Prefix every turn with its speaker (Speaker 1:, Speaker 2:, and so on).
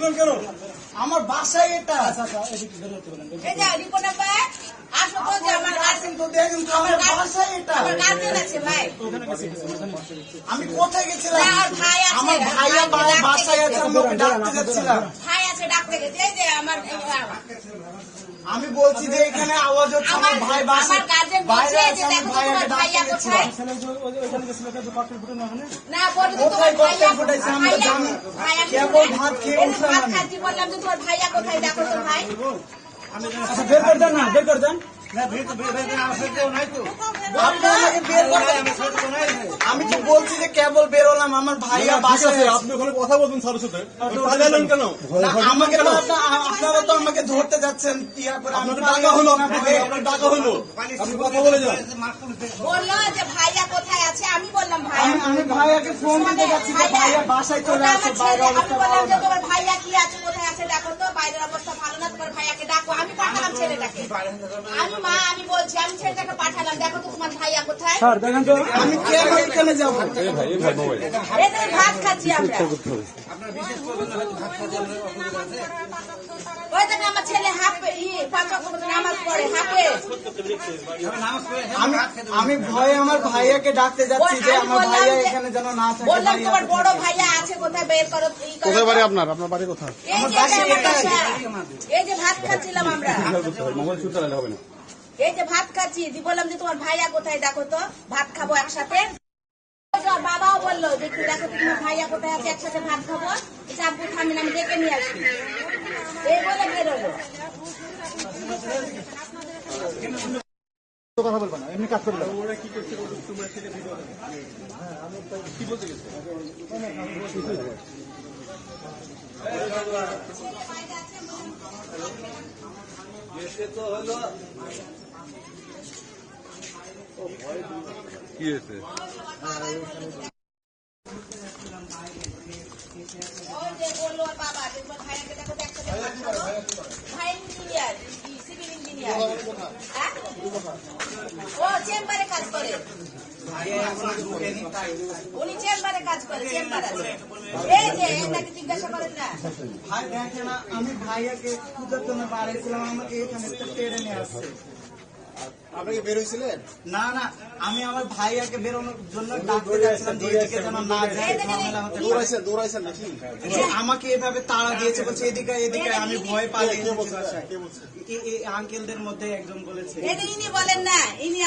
Speaker 1: ঢুকলেন করো
Speaker 2: আমার বাসায় এটা।
Speaker 1: আচ্ছা আচ্ছা এদিকে বের হতে বলেন
Speaker 3: এই যে রিপোর্টার ভাই আসো তো যে আমার গার্জেন
Speaker 2: তো দেখেন তো আমার বাসায় এটা।
Speaker 3: আমার গার্জেন আছে ভাই।
Speaker 1: ওখানে গেছে গেছে, ওখানে বসে গেছে।
Speaker 2: আমি কোথায় গেছিলাম?
Speaker 3: না, আর ভাই আছে,
Speaker 2: আমার ভাইয়া বাসায় আছে আমি ডাকতে যাচ্ছিলাম।
Speaker 3: ভাই আছে ডাকতে গেছে আমার
Speaker 2: আমি বলছি যে এখানে আওয়াজ হচ্ছে আমার
Speaker 3: আমার-
Speaker 2: ভাই
Speaker 3: আমার গার্জেন
Speaker 2: বাইরে
Speaker 3: বলছে
Speaker 2: আছে
Speaker 3: যে
Speaker 2: আমি
Speaker 3: দেখো তো তোমার ভাইয়া কোথায়?
Speaker 1: ছেলে ওই- ওইখানে গেছিল না
Speaker 3: বলি তো তোমার ভাইয়া
Speaker 2: ফুটাইছে? আমরা জানি। কেবল
Speaker 3: কোথায়?
Speaker 2: ভাত খেয়ে উঠলাম
Speaker 3: ভাত
Speaker 2: আমি।
Speaker 3: বললাম যে তোমার ভাইয়া কোথায় দেখো তো ভাই
Speaker 1: আচ্ছা বের করে দেন না বের করে দেন
Speaker 2: আপনি আমাকে বের করবেন আমি তো বলছি যে কেবল বেরোলাম আমার ভাইয়া বাসায়
Speaker 4: আপনি ওখানে কথা বলবেন স্যারের সাথে। কেন?
Speaker 2: আমাকে আপনারা তো আমাকে ধরতে যাচ্ছেন।
Speaker 4: আপনাকে ডাকা হলো আপনাকে ডাকা হলো। আপনি কথা বলে যান।
Speaker 3: আছে আমি বললাম ভাইয়া
Speaker 2: আমি ভাইয়াকে ফোন দিতে যাচ্ছি যে ভাইয়া বাসায় চলে আসছে বাইরে অবস্থা ভালো না।
Speaker 3: তোমার ভাইয়া কি আছে কোথায় আছে দেখো তো বাইরের অবস্থা ভালো না তোমার ভাইয়াকে ডাকো আমি পাঠালাম ছেলেটাকে। আমি মা আমি বলছি আমি ছেলেটাকে পাঠালাম দেখো তো তোমার ভাইয়া কোথায়।
Speaker 1: স্যার দেখেন তো
Speaker 2: আমি কেন এখানে যাব?
Speaker 3: এই তো ভাত খাচ্ছি আমরা। ওই দেখেন আমার ছেলে হাফে ই পাঁচ ওয়াক্ত নামাজ পড়ে হাফে
Speaker 2: আমি আমি ভয়ে আমার ভাইয়াকে ডাকতে যাচ্ছি যে আমার ভাইয়া এখানে যেন না থাকে
Speaker 3: বললাম তোমার বড় ভাইয়া আছে কোথায় বের করো
Speaker 4: কোথায় বাড়ি আপনার আপনার বাড়ি কোথায়
Speaker 3: এই যে ভাত খাচ্ছিলাম আমরা
Speaker 4: মোবাইল ছুটতে হবে না
Speaker 3: এই যে ভাত খাচ্ছি দি বললাম যে তোমার ভাইয়া কোথায় দেখো তো ভাত খাব একসাথে বাবাও বলল যে একটু দেখো তোমার ভাইয়া কোথায় আছে একসাথে ভাত খাব আব্বু থামিন আমি ডেকে নিয়ে আসি
Speaker 1: কথা বলব না এমনি কাজ করবে
Speaker 4: কি হয়েছে?
Speaker 3: ওই যে বলল ওর বাবা যে তোমার ভাইয়াকে ও, চেম্বারে কাজ করে। উনি চেম্বারে কাজ করে, চেম্বার আছে। এই যে, এটাকে জিজ্ঞাসা করেন না।
Speaker 2: ভাই আমি ভাইয়াকে খুঁজার জন্য বাড়াইছিলাম, আমাকে এখানে টেনে নিয়ে আসছে।
Speaker 4: আপনি কি বের হইছিলেন
Speaker 2: না না আমি আমার ভাইয়াকে বেরোনোর জন্য ডাকতে যাচ্ছিলাম যেন না যায় ঝামেলা হতে দৌড়াইছে
Speaker 4: দৌড়াইছেন নাকি?
Speaker 2: আমাকে এভাবে তাড়া দিয়েছে বলছে এদিকে এদিকে আমি ভয় পালিয়ে
Speaker 4: কে
Speaker 2: এসেছি
Speaker 4: কে বলছে?
Speaker 2: এই- এই আঙ্কেলদের মধ্যে একজন বলেছে।
Speaker 3: ইনি বলেন না ইনি